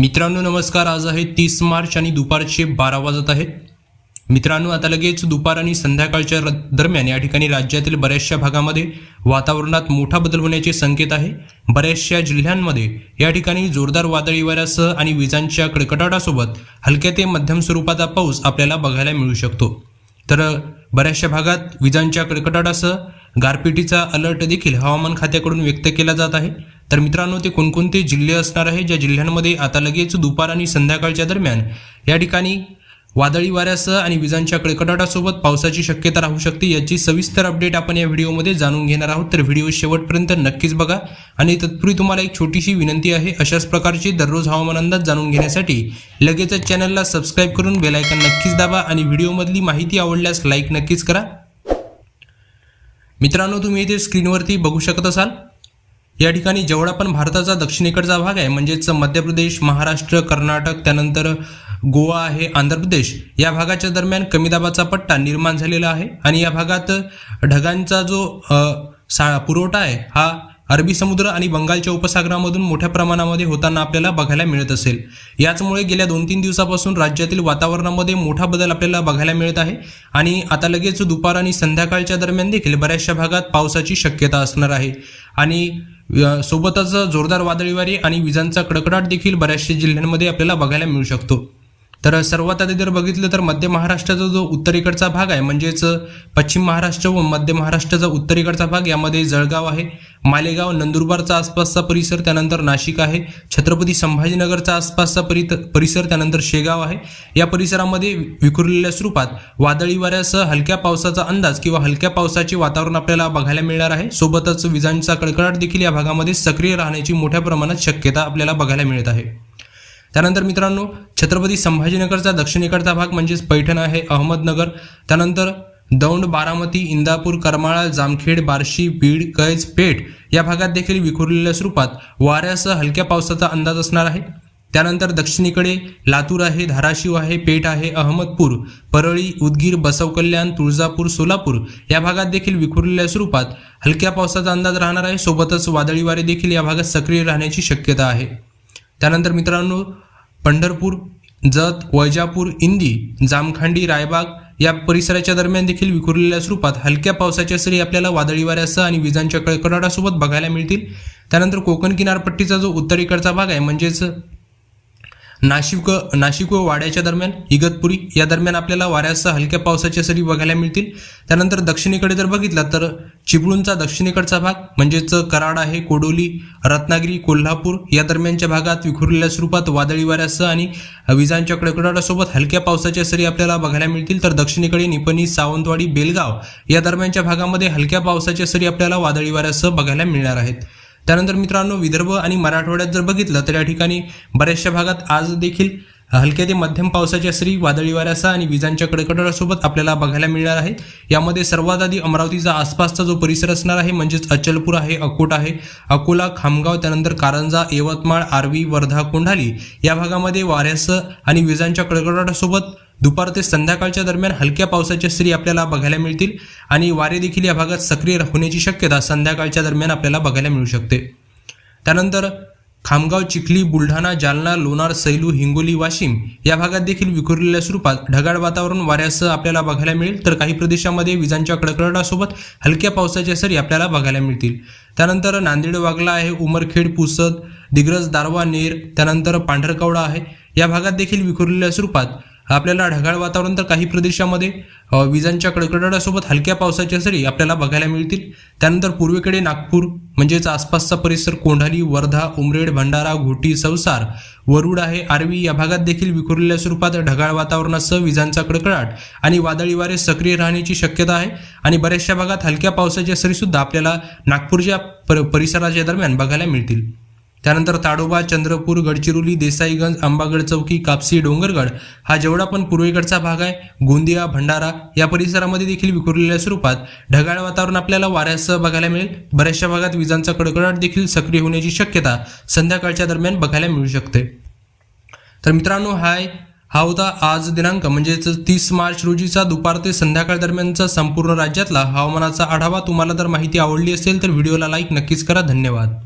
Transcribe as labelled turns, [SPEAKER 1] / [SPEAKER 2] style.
[SPEAKER 1] मित्रांनो नमस्कार. आज आहे तीस मार्च आणि दुपारचे बारा वाजत आहेत. मित्रांनो आता लगेच दुपार आणि संध्याकाळच्या दरम्यान या ठिकाणी राज्यातील बऱ्याचशा भागामध्ये वातावरणात मोठा बदल होण्याचे संकेत आहे. बऱ्याचशा जिल्ह्यांमध्ये या ठिकाणी जोरदार वादळी वाऱ्यासह आणि विजांच्या कडकडाटासोबत हलक्या ते मध्यम स्वरूपाचा पाऊस आपल्याला बघायला मिळू शकतो. तर बऱ्याचशा भागात विजांच्या कडकडाटासह गारपिटीचा अलर्ट देखील हवामान खात्याकडून व्यक्त केला जात आहे. तर मित्रांनो ते कोणकोणते जिल्हे असणार आहे? ज्या जिल्ह्यांमध्ये आता लगेच दुपार आणि संध्याकाळच्या दरम्यान या ठिकाणी वादळी वाऱ्यासह आणि विजांच्या कडकडाटासोबत पावसाची शक्यता राहू शकते याची सविस्तर अपडेट आपण या व्हिडिओमध्ये जाणून घेणार आहोत. तर व्हिडिओ शेवटपर्यंत नक्कीच बघा आणि तत्पूर्वी तुम्हाला एक छोटीशी विनंती आहे. अशाच प्रकारचे दररोज हवामान अंदाज जाणून घेण्यासाठी लगेचच चॅनलला सबस्क्राईब करून बेलायकन नक्कीच दाबा आणि व्हिडिओमधली माहिती आवडल्यास लाईक नक्कीच करा. मित्रांनो तुम्ही इथे स्क्रीनवरती बघू शकत असाल. या ठिकाणी जेवढा पण भारताचा दक्षिणेकडचा भाग आहे म्हणजेच मध्य प्रदेश महाराष्ट्र कर्नाटक त्यानंतर गोवा आहे आंध्र प्रदेश या भागाच्या दरम्यान कमी दाबाचा पट्टा निर्माण झालेला आहे. आणि या भागात ढगांचा जो सा पुरवठा आहे हा अरबी समुद्र आणि बंगालच्या उपसागरामधून मोठ्या प्रमाणामध्ये होताना आपल्याला बघायला मिळत असेल. याचमुळे गेल्या दोन तीन दिवसापासून राज्यातील वातावरणामध्ये मोठा बदल आपल्याला बघायला मिळत आहे. आणि आता लगेच दुपार आणि संध्याकाळच्या दरम्यान देखील बऱ्याचशा भागात पावसाची शक्यता असणार आहे. आणि सोबतच जोरदार वादळी वारे आणि विजांचा कडकडाट देखील बऱ्याचशा जिल्ह्यांमध्ये आपल्याला बघायला मिळू शकतो. तर सर्वात आधी जर बघितलं तर मध्य महाराष्ट्राचा जो उत्तरेकडचा भाग आहे म्हणजेच पश्चिम महाराष्ट्र व मध्य महाराष्ट्राचा उत्तरेकडचा भाग यामध्ये जळगाव आहे. मालेगाव नंदुरबारचा आसपासचा परिसर त्यानंतर नाशिक आहे. छत्रपती संभाजीनगरचा आसपासचा परि परिसर त्यानंतर शेगाव आहे. या परिसरामध्ये विखुरलेल्या स्वरूपात वादळी वाऱ्यासह हलक्या पावसाचा अंदाज किंवा हलक्या पावसाचे वातावरण आपल्याला बघायला मिळणार आहे. सोबतच विजांचा कडकडाट देखील या भागामध्ये सक्रिय राहण्याची मोठ्या प्रमाणात शक्यता आपल्याला बघायला मिळत आहे. त्यानंतर मित्रांनो छत्रपती संभाजीनगरचा दक्षिणेकडचा भाग म्हणजेच पैठण आहे अहमदनगर. त्यानंतर दौंड बारामती इंदापूर करमाळा जामखेड बार्शी बीड कैज पेठ या भागात देखील विखुरलेल्या स्वरूपात वाऱ्यासह हलक्या पावसाचा अंदाज असणार आहे. त्यानंतर दक्षिणेकडे लातूर आहे धाराशिव आहे पेठ आहे अहमदपूर परळी उदगीर बसवकल्याण तुळजापूर सोलापूर या भागात देखील विखुरलेल्या स्वरूपात हलक्या पावसाचा अंदाज राहणार आहे. सोबतच वादळी वारे देखील या भागात सक्रिय राहण्याची शक्यता आहे. त्यानंतर मित्रांनो पंढरपूर जत वैजापूर इंदी जामखांडी रायबाग या परिसराच्या दरम्यान देखील विखुरलेल्या स्वरूपात हलक्या पावसाच्या सरी आपल्याला वादळी वाऱ्यासह आणि विजांच्या कडकडाटासोबत बघायला मिळतील. त्यानंतर कोकण किनारपट्टीचा जो उत्तरेकडचा भाग आहे म्हणजेच नाशिक नाशिक व वाड्याच्या दरम्यान इगतपुरी या दरम्यान आपल्याला वाऱ्यासह हलक्या पावसाच्या सरी बघायला मिळतील. त्यानंतर दक्षिणेकडे जर बघितला तर चिपळूणचा दक्षिणेकडचा भाग म्हणजेच कराड आहे कोडोली रत्नागिरी कोल्हापूर या दरम्यानच्या भागात विखुरलेल्या स्वरूपात वादळी वाऱ्यासह आणि विजांच्या कडकडाटासोबत हलक्या पावसाच्या सरी आपल्याला बघायला मिळतील. तर दक्षिणेकडे निपणी सावंतवाडी बेलगाव या दरम्यानच्या भागामध्ये हलक्या पावसाच्या सरी आपल्याला वादळी वाऱ्यासह बघायला मिळणार आहेत. त्यानंतर मित्रांनो विदर्भ आणि मराठवाड्यात जर बघितलं तर या ठिकाणी बऱ्याचशा भागात आज देखील हलक्या ते मध्यम पावसाच्या सरी वादळी वाऱ्यासा आणि विजांच्या कडकडाटासोबत आपल्याला बघायला मिळणार आहे. यामध्ये सर्वात आधी अमरावतीचा आसपासचा जो परिसर असणार आहे म्हणजेच अचलपूर आहे अकोट आहे अकोला खामगाव त्यानंतर कारंजा यवतमाळ आर्वी वर्धा कोंढाली या भागामध्ये वाऱ्यासह आणि विजांच्या कडकडाटासोबत दुपार ते संध्याकाळच्या दरम्यान हलक्या पावसाच्या सरी आपल्याला बघायला मिळतील आणि वारे देखील या भागात सक्रिय होण्याची शक्यता संध्याकाळच्या दरम्यान आपल्याला बघायला मिळू शकते. त्यानंतर खामगाव चिखली बुलढाणा जालना लोणार सैलू हिंगोली वाशिम या भागात देखील विखुरलेल्या स्वरूपात ढगाळ वातावरण वाऱ्यासह आपल्याला बघायला मिळेल. तर काही प्रदेशामध्ये विजांच्या कडकडाटासोबत हलक्या पावसाच्या सरी आपल्याला बघायला मिळतील. त्यानंतर नांदेड वागला आहे उमरखेड पुसद दिग्रज दारवा नेर त्यानंतर पांढरकवडा आहे. या भागात देखील विखुरलेल्या स्वरूपात आपल्याला ढगाळ वातावरण तर काही प्रदेशामध्ये विजांच्या कडकडाटासोबत हलक्या पावसाच्या सरी आपल्याला बघायला मिळतील. त्यानंतर पूर्वेकडे नागपूर म्हणजेच आसपासचा परिसर कोंढाली वर्धा उमरेड भंडारा घोटी संसार वरुड आहे आर्वी या भागात देखील विखुरलेल्या स्वरूपात ढगाळ वातावरणासह विजांचा कडकडाट आणि वादळी वारे सक्रिय राहण्याची शक्यता आहे. आणि बऱ्याचशा भागात हलक्या पावसाच्या सरीसुद्धा आपल्याला नागपूरच्या पर परिसराच्या दरम्यान बघायला मिळतील. त्यानंतर ताडोबा चंद्रपूर गडचिरोली देसाईगंज अंबागड चौकी कापसी डोंगरगड हा जेवढा पण पूर्वेकडचा भाग आहे गोंदिया भंडारा या परिसरामध्ये देखील विखुरलेल्या स्वरूपात ढगाळ वातावरण आपल्याला वाऱ्यासह बघायला मिळेल. बऱ्याचशा भागात विजांचा कडकडाट देखील सक्रिय होण्याची शक्यता संध्याकाळच्या दरम्यान बघायला मिळू शकते. तर मित्रांनो हाय हा होता आज दिनांक म्हणजेच तीस मार्च रोजीचा दुपार ते संध्याकाळ दरम्यानचा संपूर्ण राज्यातला हवामानाचा आढावा. तुम्हाला जर माहिती आवडली असेल तर व्हिडिओला लाईक नक्कीच करा. धन्यवाद.